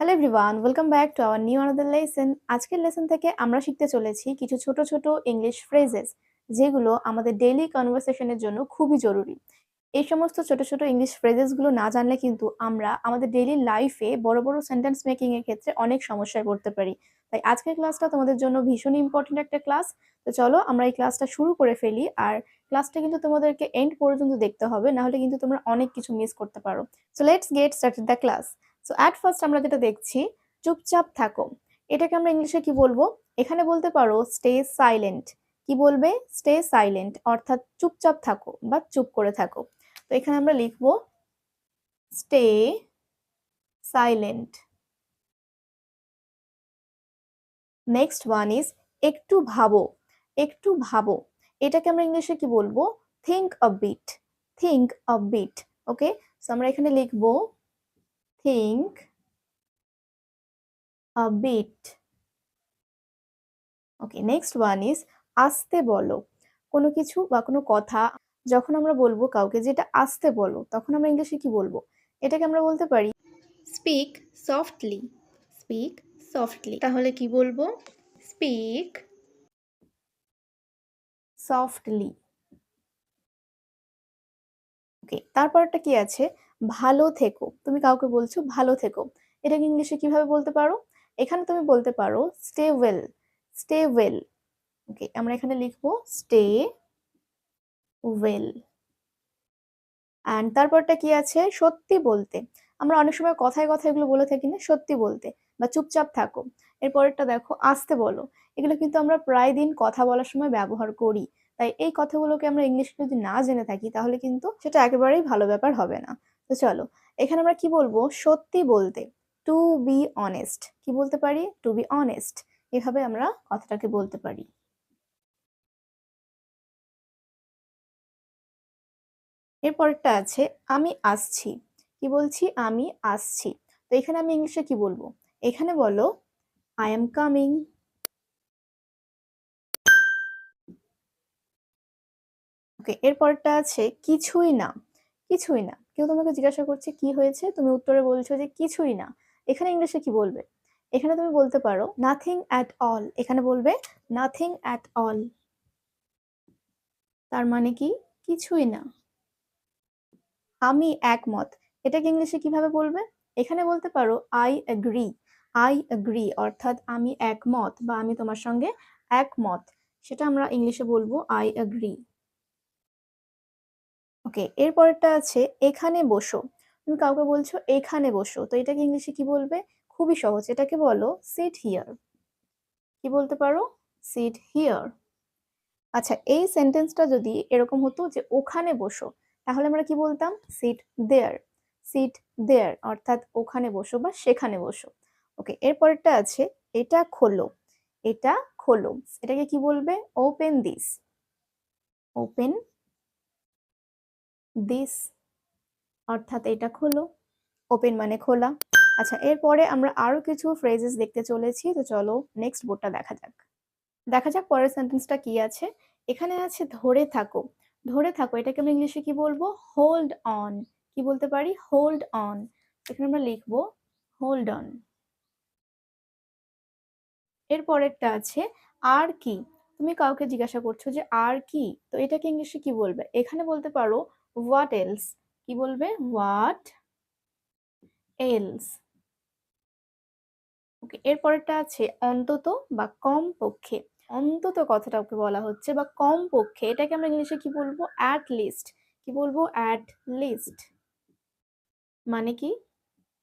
Hello everyone welcome back to our new another lesson আজকের lesson থেকে আমরা শিখতে চলেছি কিছু ছোট ছোট ইংলিশ ফ্রেজেস যেগুলো আমাদের ডেইলি কনভারসেশনের জন্য খুবই জরুরি। এই সমস্ত ছোট ছোট ইংলিশ ফ্রেজেসগুলো না জানলে কিন্তু আমরা আমাদের ডেইলি লাইফে বড় বড় সেন্টেন্স মেকিং এর ক্ষেত্রে অনেক সমস্যায় পড়তে পারি। তাই আজকের ক্লাসটা তোমাদের জন্য ভীষণ ইম্পর্টেন্ট একটা ক্লাস তো চলো আমরা এই ক্লাসটা শুরু করে ফেলি আর ক্লাসটা কিন্তু তোমাদেরকে এন্ড পর্যন্ত দেখতে হবে না হলে কিন্তু তোমরা অনেক কিছু মিস করতে পারো। So let's get started the class so at first আমরা যেটা দেখছি, চুপচাপ থাকো। এটাকে আমরা ইংলিশে কি বলব? এখানে বলতে পারো স্টে সাইলেন্ট কি বলবে? স্টে সাইলেন্ট অর্থাৎ চুপচাপ থাকো বা চুপ করে থাকো। তো এখানে আমরা লিখব stay silent next one is একটু ভাবো একটু ভাবো। এটাকে আমরা ইংলিশে কি বলব? Think a bit think a bit okay so আমরা এখানে লিখব think a bit. Okay next one is আসতে বলো। কোনো কিছু বা কোনো কথা যখন আমরা বলব কাউকে, যেটা আসতে বলো, তখন আমরা ইংলিশে কি বলব? এটাকে আমরা বলতে পারি স্পিক সফটলি স্পিক সফটলি তাহলে কি বলব? স্পিক সফটলি ওকে, তারপরটা কি আছে? ভালো থেকো। তুমি কাউকে বলছো, ভালো থেকো। এটাকে ইংলিশে কীভাবে বলতে পারো? এখানে তুমি বলতে পারো, stay well. Stay well. Okay, আমরা এখানে লিখব, স্টে ওয়েল। অ্যান্ড তারপরটা কি আছে? সত্যি বলতে। আমরা অনেক সময় কথায় কথায় এগুলো বলে থাকি না, সত্যি বলতে। বা চুপচাপ থাকো। এরপরেরটা দেখো, আসতে বলো। এগুলো কিন্তু আমরা প্রায় দিন কথা বলার সময় ব্যবহার করি। তাই এই কথাগুলোকে আমরা ইংলিশে যদি না জেনে থাকি, তাহলে কিন্তু সেটা একেবারেই ভালো ব্যাপার হবে না। তো চলো, এখানে আমরা কি বলব? সত্যি বলতে টু বি অনেস্ট কি বলতে পারি? টু বি অনেস্ট এভাবে আমরা কথাটাকে বলতে পারি। এরপরটা আছে, আমি আসছি। কি বলছি? আমি আসছি। তো এখানে আমি ইংলিশে কি বলব? এখানে বলো আই এম কামিং ওকে, এরপরটা আছে কিছুই না কিছুই না। কেউ তোমাকে জিজ্ঞাসা করছে কি হয়েছে, তুমি উত্তরে বলছো যে কিছুই না। এখানে ইংলিশে কি বলবে? এখানে তুমি বলতে পারো নাথিং অ্যাট অল এখানে বলবে নাথিং অ্যাট অল তার মানে কি? কিছুই না। আমি একমত। এটাকে ইংলিশে কীভাবে বলবে? এখানে বলতে পারো আই অ্যাগ্রি আই অ্যাগ্রি অর্থাৎ আমি একমত বা আমি তোমার সঙ্গে একমত। সেটা আমরা ইংলিশে বলব আই অ্যাগ্রি ওকে এরপরেরটা আছে, এখানে বসো। তুমি কাউকে বলছো, এখানে বসো। তো এটাকে ইংলিশে কি বলবে? খুবই সহজ, এটাকে বলো সিট হিয়ার কি বলতে পারো? সিট হিয়ার আচ্ছা এই সেন্টেন্সটা যদি এরকম হতো যে, ওখানে বসো, তাহলে আমরা কি বলতাম? সিট দেয়ার সিট দেয়ার অর্থাৎ ওখানে বসো বা সেখানে বসো। ওকে এরপরেরটা আছে, এটা খোলো। এটা খোলো। এটাকে কি বলবে? ওপেন দিস ওপেন দিস অর্থাৎ এটা খোলো ওপেন মানে খোলা। আচ্ছা এরপরে আমরা আরও কিছু ফ্রেজেস দেখতে চলেছি, তো চলো নেক্সট বোর্ডটা দেখা যাক। দেখা যাক পরের সেন্টেন্সটা কি আছে। এখানে আছে ধরে থাকো। ধরে থাকো, এটাকে আমরা ইংলিশে কি বলব? হোল্ড অন কি বলতে পারি? হোল্ড অন এখানে আমরা লিখব হোল্ড অন এর পরেরটা আছে, আর কি? তুমি কাউকে জিজ্ঞাসা করছ যে, আর কি? তো এটাকে ইংলিশে কি বলবে? এখানে বলতে পারো হোয়াট এলস কি বলবে? হোয়াট এলস ওকে এরপরেরটা আছে অন্তত বা কম পক্ষে অন্তত কথাটাকে বলা হচ্ছে বা কম পক্ষে এটাকে আমরা ইংলিশে কি বলব? অ্যাট লিস্ট কি বলব? অ্যাট লিস্ট মানে কি?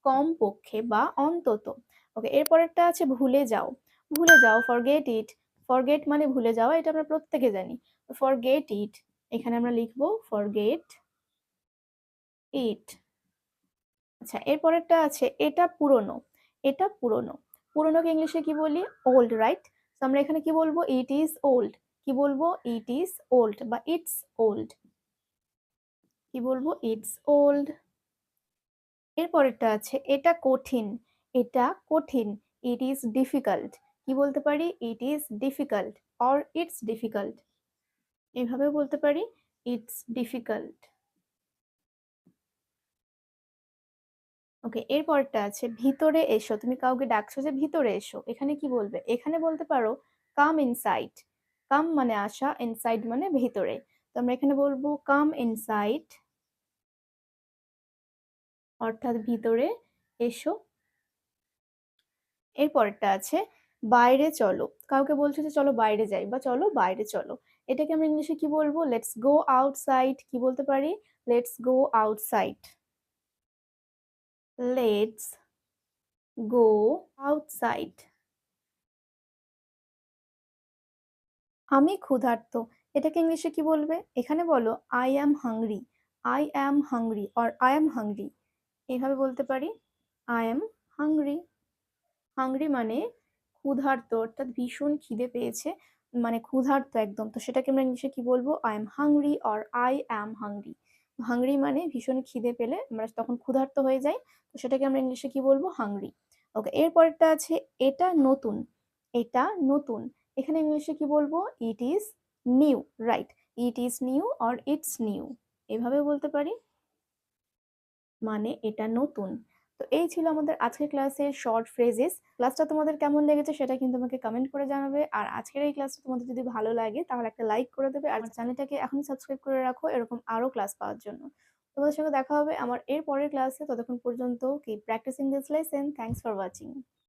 কম পক্ষে বা অন্তত। ওকে এরপরেরটা আছে ভুলে যাও। ভুলে যাও ফরগেট ইট ফরগেট মানে ভুলে যাওয়া, এটা আমরা প্রত্যেকে জানি। ফরগেট ইট এখানে আমরা লিখব ফরগেট ইট। আচ্ছা এরপরেরটা আছে, এটা পুরনো এটা পুরনো। পুরনোকে ইংলিশে কি বলি? Old, right? তো আমরা এখানে কি বলব? It is old. কি বলব? ইট ইজ ওল্ড বা ইটস ওল্ড। কি বলব? It's old. এরপরেরটা আছে, এটা কঠিন এটা কঠিন, ইট ইজ ডিফিকাল্ট। কি বলতে পারি? It is difficult, or it's difficult. এভাবে বলতে পারি, ইটস ডিফিকাল্ট। ওকে এরপরটা আছে, ভিতরে এসো। তুমি কাউকে ডাকছো যে, ভিতরে এসো। এখানে কি বলবে? এখানে বলতে পারো কাম ইনসাইড কাম মানে আসা ইনসাইড মানে ভিতরে। তো আমরা এখানে বলব কাম ইনসাইড অর্থাৎ ভিতরে এসো। এরপরটা আছে, বাইরে চলো। কাউকে বলছো যে, চলো বাইরে যাই বা চলো বাইরে চলো। এটাকে আমরা ইংলিশে কি বলব? লেটস গো আউটসাইড কি বলতে পারি? Let's go outside let's go outside আমি ক্ষুধার্ত। এটাকে ইংলিশে কি বলবে? এখানে বলো I am hungry I am hungry or I am hungry এভাবে বলতে পারি আই অ্যাম হাংরি হাংরি মানে ক্ষুধার্ত, অর্থাৎ ভীষণ খিদে পেয়েছে মানে ক্ষুধার্ত একদম। তো সেটাকে আমরা ইংলিশে কি বলব? I am hungry or I am hungry hungry মানে ভীষণ খিদে পেলে আমরা তখন ক্ষুধার্ত হয়ে যাই। তো সেটাকে আমরা ইংলিশে কি বলব? হাংরি ওকে এরপরটা আছে, এটা নতুন এটা নতুন। এখানে ইংলিশে কি বলব? It is new right it is new or it's new এভাবে বলতে পারি। মানে এটা নতুন। তো এই ছিল আমাদের আজকের ক্লাসের শর্ট ফ্রেজেস ক্লাসটা তোমাদের কেমন লেগেছে সেটা কিন্তু আমাকে কমেন্ট করে জানাবে। আর আজকের এই ক্লাসটা তোমাদের যদি ভালো লাগে তাহলে একটা লাইক করে দেবে। আর চ্যানেলটাকে এখনই সাবস্ক্রাইব করে রাখো এরকম আরও ক্লাস পাওয়ার জন্য। তোমাদের সঙ্গে দেখা হবে আমার এর পরের ক্লাসে ততক্ষণ পর্যন্ত কি practising this lesson thanks for watching